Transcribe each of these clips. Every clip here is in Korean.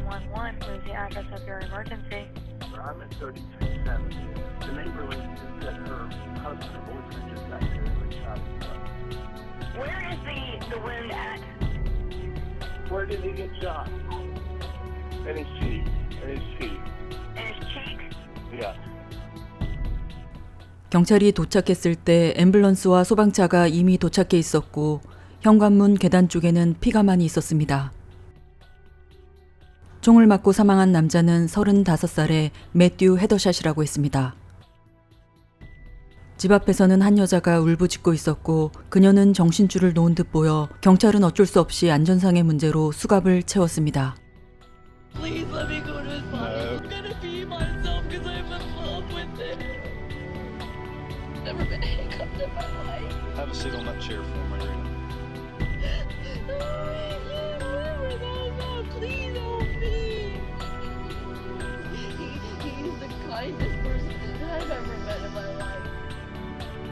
911. Who's the address of your emergency? I'm at 3370. The neighbor lady just said her husband or boyfriend just got and shot himself. Where is the, the wound at? Where did he get shot? In his cheek. In his cheek. In his cheek? Yeah. 경찰이 도착했을 때 앰뷸런스와 소방차가 이미 도착해 있었고 현관문 계단 쪽에는 피가 많이 있었습니다. 총을 맞고 사망한 남자는 35살의 매튜 헤더샷이라고 했습니다. 집 앞에서는 한 여자가 울부짖고 있었고 그녀는 정신줄을 놓은 듯 보여 경찰은 어쩔 수 없이 안전상의 문제로 수갑을 채웠습니다.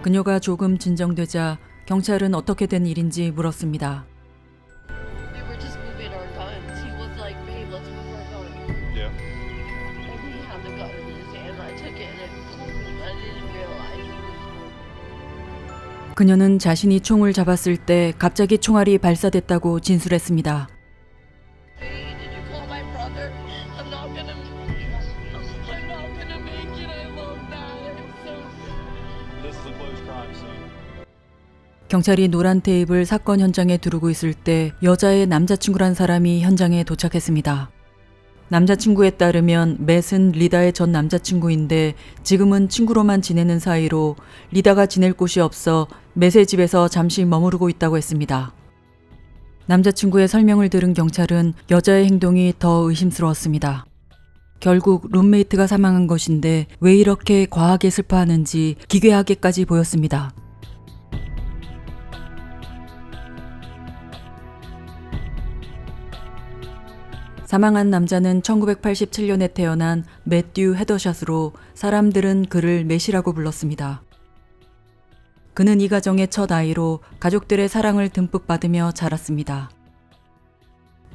그녀가 조금 진정되자 경찰은 어떻게 된 일인지 물었습니다. We were just moving our guns. He was like, babe, let's move our guns. Yeah. And he had the gun in his hand. I took it and boom, I didn't realize he was 그녀는 자신이 총을 잡았을 때 갑자기 총알이 발사됐다고 진술했습니다. 경찰이 노란 테이블 사건 현장에 두르고 있을 때 여자의 남자친구란 사람이 현장에 도착했습니다. 남자친구에 따르면 맷은 리다의 전 남자친구인데 지금은 친구로만 지내는 사이로 리다가 지낼 곳이 없어 맷의 집에서 잠시 머무르고 있다고 했습니다. 남자친구의 설명을 들은 경찰은 여자의 행동이 더 의심스러웠습니다. 결국 룸메이트가 사망한 것인데 왜 이렇게 과하게 슬퍼하는지 기괴하게까지 보였습니다. 사망한 남자는 1987년에 태어난 매튜 헤더샷으로 사람들은 그를 매시라고 불렀습니다. 그는 이 가정의 첫 아이로 가족들의 사랑을 듬뿍 받으며 자랐습니다.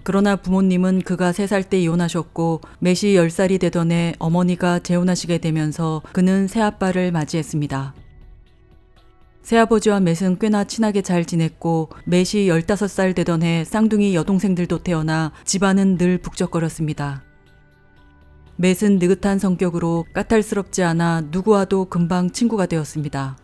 그러나 부모님은 그가 3살 때 이혼하셨고 매시 10살이 되던 해 어머니가 재혼하시게 되면서 그는 새아빠를 맞이했습니다. 새아버지와 맷은 꽤나 친하게 잘 지냈고 맷이 15살 되던 해 쌍둥이 여동생들도 태어나 집안은 늘 북적거렸습니다. 맷은 느긋한 성격으로 까탈스럽지 않아 누구와도 금방 친구가 되었습니다.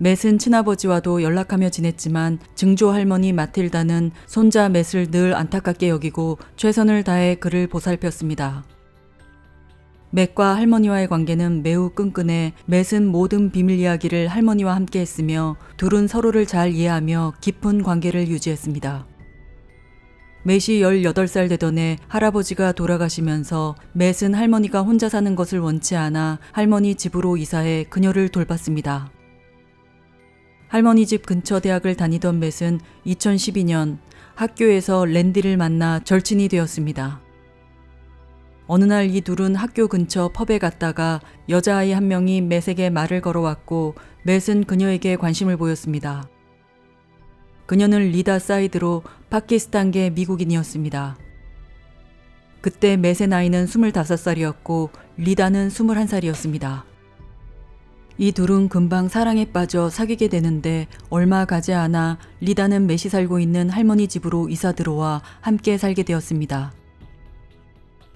맷은 친아버지와도 연락하며 지냈지만 증조 할머니 마틸다는 손자 맷을 늘 안타깝게 여기고 최선을 다해 그를 보살폈습니다. 맷과 할머니와의 관계는 매우 끈끈해 맷은 모든 비밀 이야기를 할머니와 함께 했으며 둘은 서로를 잘 이해하며 깊은 관계를 유지했습니다. 맷이 18살 되던 해 할아버지가 돌아가시면서 맷은 할머니가 혼자 사는 것을 원치 않아 할머니 집으로 이사해 그녀를 돌봤습니다. 할머니 집 근처 대학을 다니던 맷은 2012년 학교에서 랜디를 만나 절친이 되었습니다. 어느 날 이 둘은 학교 근처 펍에 갔다가 여자아이 한 명이 맷에게 말을 걸어왔고 맷은 그녀에게 관심을 보였습니다. 그녀는 리다 사이드로 파키스탄계 미국인이었습니다. 그때 맷의 나이는 25살이었고 리다는 21살이었습니다. 이 둘은 금방 사랑에 빠져 사귀게 되는데 얼마 가지 않아 리다는 맷이 살고 있는 할머니 집으로 이사 들어와 함께 살게 되었습니다.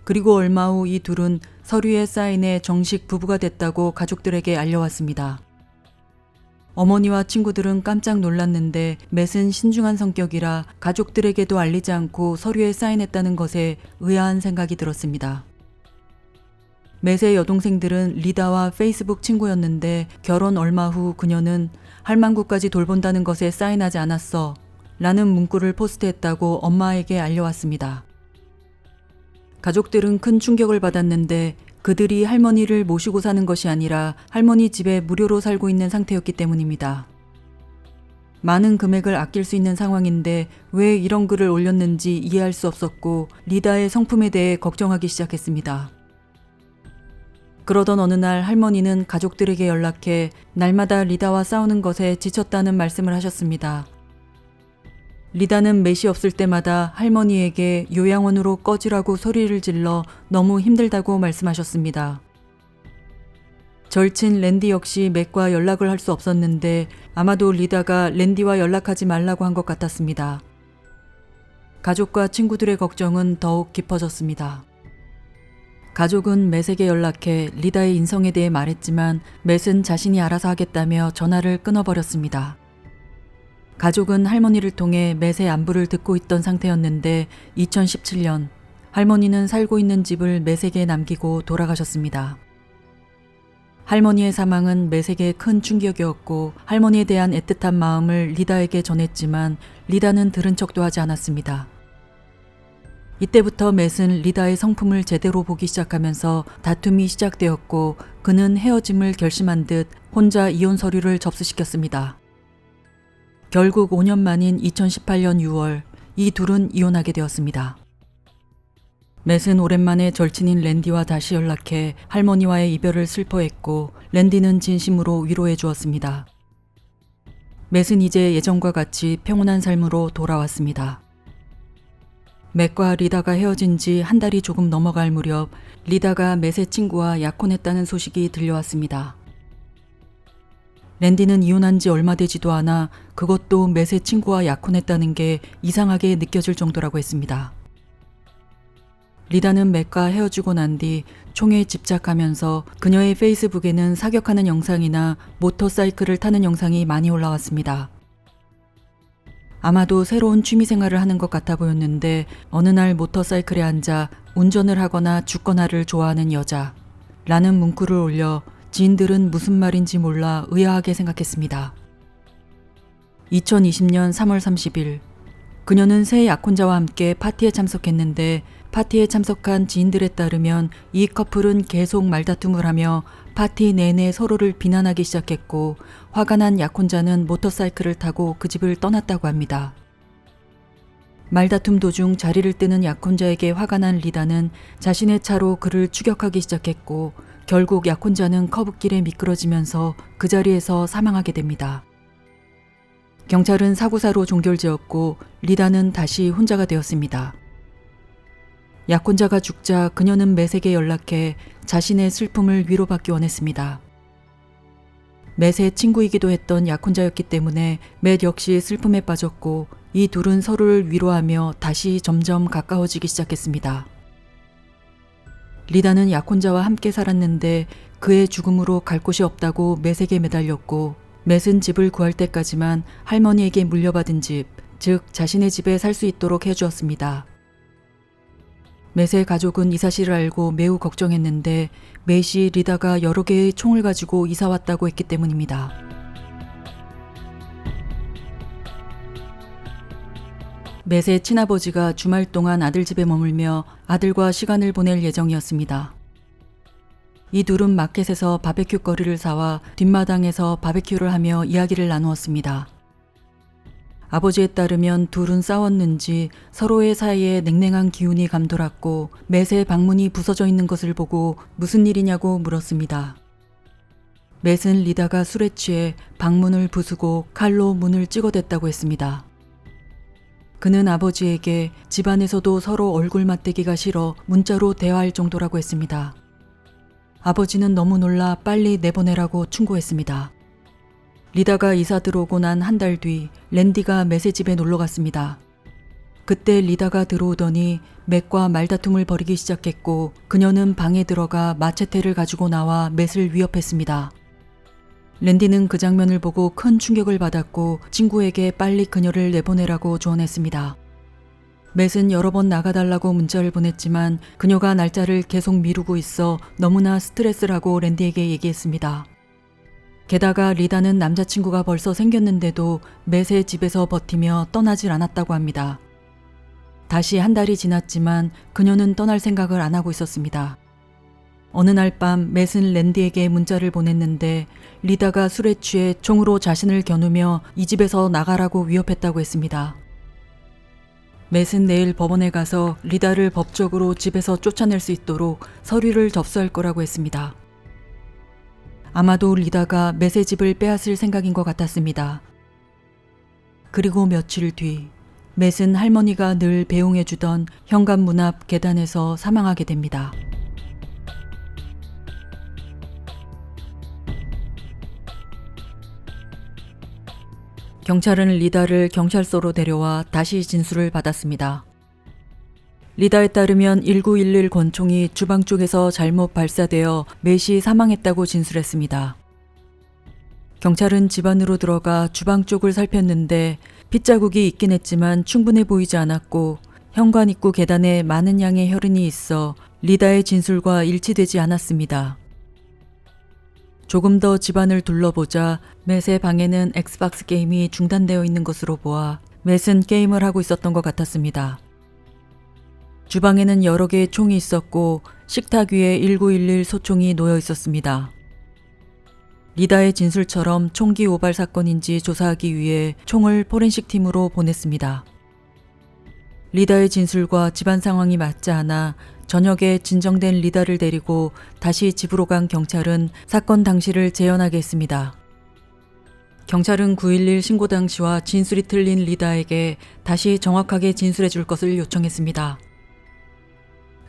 그리고 얼마 후 이 둘은 서류에 사인해 정식 부부가 됐다고 가족들에게 알려왔습니다. 어머니와 친구들은 깜짝 놀랐는데 맷은 신중한 성격이라 가족들에게도 알리지 않고 서류에 사인했다는 것에 의아한 생각이 들었습니다. 맷의 여동생들은 리다와 페이스북 친구였는데 결혼 얼마 후 그녀는 할망구까지 돌본다는 것에 사인하지 않았어 라는 문구를 포스트했다고 엄마에게 알려왔습니다. 가족들은 큰 충격을 받았는데 그들이 할머니를 모시고 사는 것이 아니라 할머니 집에 무료로 살고 있는 상태였기 때문입니다. 많은 금액을 아낄 수 있는 상황인데 왜 이런 글을 올렸는지 이해할 수 없었고 리다의 성품에 대해 걱정하기 시작했습니다. 그러던 어느 날 할머니는 가족들에게 연락해 날마다 리다와 싸우는 것에 지쳤다는 말씀을 하셨습니다. 리다는 매시 없을 때마다 할머니에게 요양원으로 꺼지라고 소리를 질러 너무 힘들다고 말씀하셨습니다. 절친 랜디 역시 맥과 연락을 할 수 없었는데 아마도 리다가 랜디와 연락하지 말라고 한 것 같았습니다. 가족과 친구들의 걱정은 더욱 깊어졌습니다. 가족은 맷에게 연락해 리다의 인성에 대해 말했지만 맷은 자신이 알아서 하겠다며 전화를 끊어버렸습니다. 가족은 할머니를 통해 맷의 안부를 듣고 있던 상태였는데 2017년 할머니는 살고 있는 집을 맷에게 남기고 돌아가셨습니다. 할머니의 사망은 맷에게 큰 충격이었고 할머니에 대한 애틋한 마음을 리다에게 전했지만 리다는 들은 척도 하지 않았습니다. 이때부터 맷은 리다의 성품을 제대로 보기 시작하면서 다툼이 시작되었고 그는 헤어짐을 결심한 듯 혼자 이혼 서류를 접수시켰습니다. 결국 5년 만인 2018년 6월 이 둘은 이혼하게 되었습니다. 맷은 오랜만에 절친인 랜디와 다시 연락해 할머니와의 이별을 슬퍼했고 랜디는 진심으로 위로해 주었습니다. 맷은 이제 예전과 같이 평온한 삶으로 돌아왔습니다. 맷과 리다가 헤어진 지 한 달이 조금 넘어갈 무렵 리다가 맷의 친구와 약혼했다는 소식이 들려왔습니다. 랜디는 이혼한 지 얼마 되지도 않아 그것도 맷의 친구와 약혼했다는 게 이상하게 느껴질 정도라고 했습니다. 리다는 맥과 헤어지고 난 뒤 총에 집착하면서 그녀의 페이스북에는 사격하는 영상이나 모터사이클을 타는 영상이 많이 올라왔습니다. 아마도 새로운 취미 생활을 하는 것 같아 보였는데 어느 날 모터사이클에 앉아 운전을 하거나 죽거나를 좋아하는 여자 라는 문구를 올려 지인들은 무슨 말인지 몰라 의아하게 생각했습니다. 2020년 3월 30일 그녀는 새 약혼자와 함께 파티에 참석했는데 파티에 참석한 지인들에 따르면 이 커플은 계속 말다툼을 하며 파티 내내 서로를 비난하기 시작했고 화가 난 약혼자는 모터사이클을 타고 그 집을 떠났다고 합니다. 말다툼 도중 자리를 뜨는 약혼자에게 화가 난 리다는 자신의 차로 그를 추격하기 시작했고 결국 약혼자는 커브길에 미끄러지면서 그 자리에서 사망하게 됩니다. 경찰은 사고사로 종결지었고 리다는 다시 혼자가 되었습니다. 약혼자가 죽자 그녀는 맷에게 연락해 자신의 슬픔을 위로받기 원했습니다. 맷의 친구이기도 했던 약혼자였기 때문에 맷 역시 슬픔에 빠졌고 이 둘은 서로를 위로하며 다시 점점 가까워지기 시작했습니다. 리다는 약혼자와 함께 살았는데 그의 죽음으로 갈 곳이 없다고 맷에게 매달렸고 맷은 집을 구할 때까지만 할머니에게 물려받은 집, 즉 자신의 집에 살 수 있도록 해주었습니다. 맷의 가족은 이 사실을 알고 매우 걱정했는데 맷이 리다가 여러 개의 총을 가지고 이사 왔다고 했기 때문입니다. 맷의 친아버지가 주말 동안 아들 집에 머물며 아들과 시간을 보낼 예정이었습니다. 이 둘은 마켓에서 바베큐 거리를 사와 뒷마당에서 바베큐를 하며 이야기를 나누었습니다. 아버지에 따르면 둘은 싸웠는지 서로의 사이에 냉랭한 기운이 감돌았고 맷의 방문이 부서져 있는 것을 보고 무슨 일이냐고 물었습니다. 맷은 리다가 술에 취해 방문을 부수고 칼로 문을 찍어댔다고 했습니다. 그는 아버지에게 집안에서도 서로 얼굴 맞대기가 싫어 문자로 대화할 정도라고 했습니다. 아버지는 너무 놀라 빨리 내보내라고 충고했습니다. 리다가 이사 들어오고 난 한 달 뒤 랜디가 맷의 집에 놀러 갔습니다. 그때 리다가 들어오더니 맷과 말다툼을 벌이기 시작했고 그녀는 방에 들어가 마체테를 가지고 나와 맷을 위협했습니다. 랜디는 그 장면을 보고 큰 충격을 받았고 친구에게 빨리 그녀를 내보내라고 조언했습니다. 맷은 여러 번 나가달라고 문자를 보냈지만 그녀가 날짜를 계속 미루고 있어 너무나 스트레스라고 랜디에게 얘기했습니다. 게다가 리다는 남자친구가 벌써 생겼는데도 맷의 집에서 버티며 떠나질 않았다고 합니다. 다시 한 달이 지났지만 그녀는 떠날 생각을 안 하고 있었습니다. 어느 날 밤 맷은 랜디에게 문자를 보냈는데 리다가 술에 취해 총으로 자신을 겨누며 이 집에서 나가라고 위협했다고 했습니다. 맷은 내일 법원에 가서 리다를 법적으로 집에서 쫓아낼 수 있도록 서류를 접수할 거라고 했습니다. 아마도 리다가 맷의 집을 빼앗을 생각인 것 같았습니다. 그리고 며칠 뒤 맷은 할머니가 늘 배웅해주던 현관문 앞 계단에서 사망하게 됩니다. 경찰은 리다를 경찰서로 데려와 다시 진술을 받았습니다. 리다에 따르면 1911 권총이 주방 쪽에서 잘못 발사되어 맷이 사망했다고 진술했습니다. 경찰은 집 안으로 들어가 주방 쪽을 살폈는데 핏자국이 있긴 했지만 충분해 보이지 않았고 현관 입구 계단에 많은 양의 혈흔이 있어 리다의 진술과 일치되지 않았습니다. 조금 더 집안을 둘러보자 맷의 방에는 엑스박스 게임이 중단되어 있는 것으로 보아 맷은 게임을 하고 있었던 것 같았습니다. 주방에는 여러 개의 총이 있었고 식탁 위에 1911 소총이 놓여 있었습니다. 리다의 진술처럼 총기 오발 사건인지 조사하기 위해 총을 포렌식 팀으로 보냈습니다. 리다의 진술과 집안 상황이 맞지 않아 저녁에 진정된 리다를 데리고 다시 집으로 간 경찰은 사건 당시를 재현하게 했습니다. 경찰은 911 신고 당시와 진술이 틀린 리다에게 다시 정확하게 진술해 줄 것을 요청했습니다.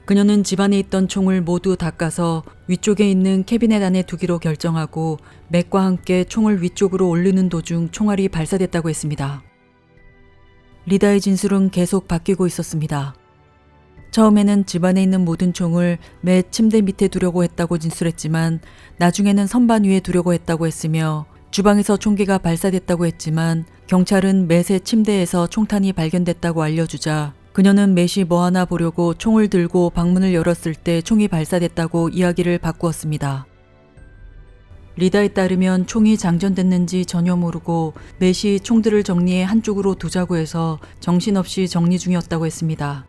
그녀는 집안에 있던 총을 모두 닦아서 위쪽에 있는 캐비넷 안에 두기로 결정하고 맥과 함께 총을 위쪽으로 올리는 도중 총알이 발사됐다고 했습니다. 리다의 진술은 계속 바뀌고 있었습니다. 처음에는 집안에 있는 모든 총을 맥 침대 밑에 두려고 했다고 진술했지만 나중에는 선반 위에 두려고 했다고 했으며 주방에서 총기가 발사됐다고 했지만 경찰은 맷의 침대에서 총탄이 발견됐다고 알려주자 그녀는 맷이 뭐 하나 보려고 총을 들고 방문을 열었을 때 총이 발사됐다고 이야기를 바꾸었습니다. 리다에 따르면 총이 장전됐는지 전혀 모르고 맷이 총들을 정리해 한쪽으로 두자고 해서 정신없이 정리 중이었다고 했습니다.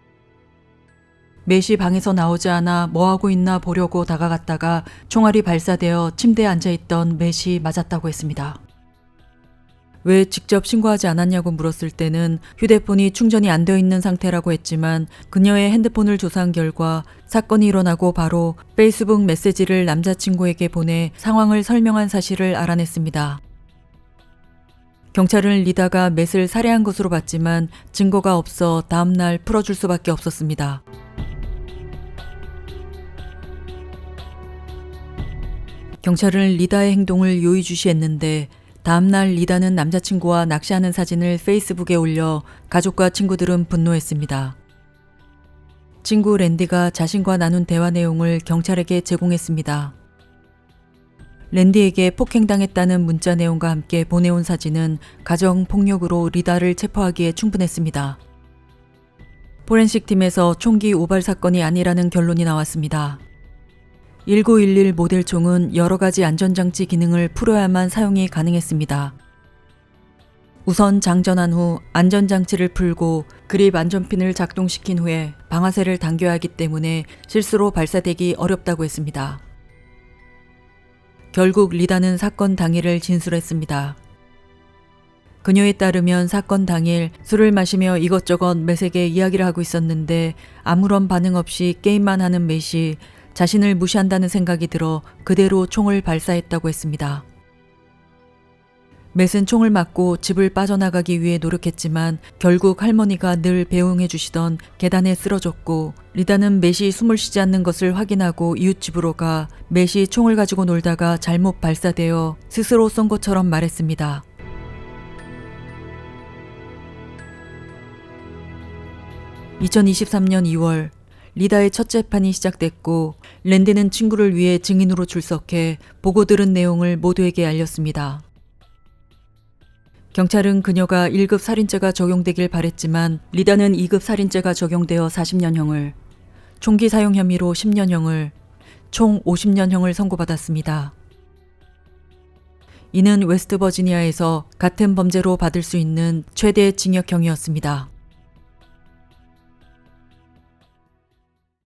맷이 방에서 나오지 않아 뭐 하고 있나 보려고 다가갔다가 총알이 발사되어 침대에 앉아있던 맷이 맞았다고 했습니다. 왜 직접 신고하지 않았냐고 물었을 때는 휴대폰이 충전이 안 되어 있는 상태라고 했지만 그녀의 핸드폰을 조사한 결과 사건이 일어나고 바로 페이스북 메시지를 남자친구에게 보내 상황을 설명한 사실을 알아냈습니다. 경찰은 리다가 맷을 살해한 것으로 봤지만 증거가 없어 다음날 풀어줄 수밖에 없었습니다. 경찰은 리다의 행동을 요의주시했는데 다음날 리다는 남자친구와 낚시하는 사진을 페이스북에 올려 가족과 친구들은 분노했습니다. 친구 랜디가 자신과 나눈 대화 내용을 경찰에게 제공했습니다. 랜디에게 폭행당했다는 문자 내용과 함께 보내온 사진은 가정 폭력으로 리다를 체포하기에 충분했습니다. 포렌식 팀에서 총기 오발 사건이 아니라는 결론이 나왔습니다. 1911 모델 총은 여러 가지 안전장치 기능을 풀어야만 사용이 가능했습니다. 우선 장전한 후 안전장치를 풀고 그립 안전핀을 작동시킨 후에 방아쇠를 당겨야 하기 때문에 실수로 발사되기 어렵다고 했습니다. 결국 리다는 사건 당일을 진술했습니다. 그녀에 따르면 사건 당일 술을 마시며 이것저것 매색에 이야기를 하고 있었는데 아무런 반응 없이 게임만 하는 맷이 자신을 무시한다는 생각이 들어 그대로 총을 발사했다고 했습니다. 맷은 총을 맞고 집을 빠져나가기 위해 노력했지만 결국 할머니가 늘 배웅해 주시던 계단에 쓰러졌고 리다는 맷이 숨을 쉬지 않는 것을 확인하고 이웃집으로 가 맷이 총을 가지고 놀다가 잘못 발사되어 스스로 쏜 것처럼 말했습니다. (2023년 2월) 리다의 첫 재판이 시작됐고 랜디는 친구를 위해 증인으로 출석해 보고 들은 내용을 모두에게 알렸습니다. 경찰은 그녀가 1급 살인죄가 적용되길 바랬지만 리다는 2급 살인죄가 적용되어 40년형을, 총기 사용 혐의로 10년형을, 총 50년형을 선고받았습니다. 이는 웨스트 버지니아에서 같은 범죄로 받을 수 있는 최대 징역형이었습니다.